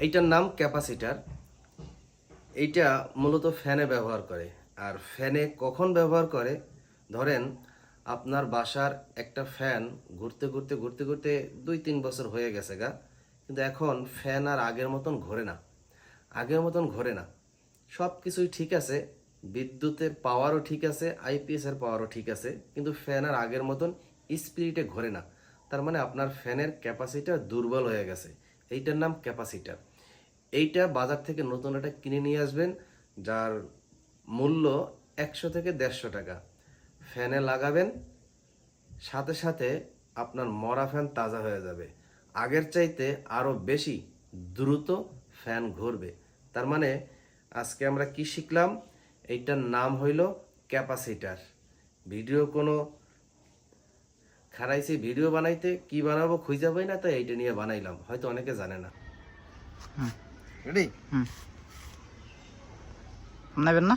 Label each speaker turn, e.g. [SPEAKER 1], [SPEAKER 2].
[SPEAKER 1] এইটার নাম ক্যাপাসিটার। এইটা মূলত ফ্যানে ব্যবহার করে। আর ফ্যানে কখন ব্যবহার করে? ধরেন, আপনার বাসার একটা ফ্যান ঘুরতে ঘুরতে ঘুরতে ঘুরতে দুই, তিন বছর হয়ে গেছে গা। কিন্তু এখন ফ্যান আর আগের মতন ঘোরে না। আগের মতন ঘোরে না। সব কিছুই ঠিক আছে। বিদ্যুতের পাওয়ারও ঠিক আছে আইপিএসের পাওয়ারও ঠিক আছে। কিন্তু ফ্যান আর আগের মতন স্পিরিটে ঘোরে না। তার মানে আপনার ফ্যানের ক্যাপাসিটার দুর্বল হয়ে গেছে। এইটার নাম ক্যাপাসিটার। এইটা বাজার থেকে নতুন একটা কিনে নিয়ে আসবেন, যার মূল্য একশো থেকে দেড়শো টাকা। ফ্যানে লাগাবেন, সাথে সাথে আপনার মরা ফ্যান তাজা হয়ে যাবে। আগের চাইতে আরও বেশি দ্রুত ফ্যান ঘুরবে। তার মানে আজকে আমরা কি শিখলাম? এইটার নাম হইল ক্যাপাসিটার। ভিডিও কোনো খারাইছি, ভিডিও বানাইতে কি বানাবো খুঁজে পাই না, তাই এইটা নিয়ে বানাইলাম। হয়তো অনেকে জানে না।
[SPEAKER 2] റെഡി എന്നാ
[SPEAKER 1] വരുന്ന?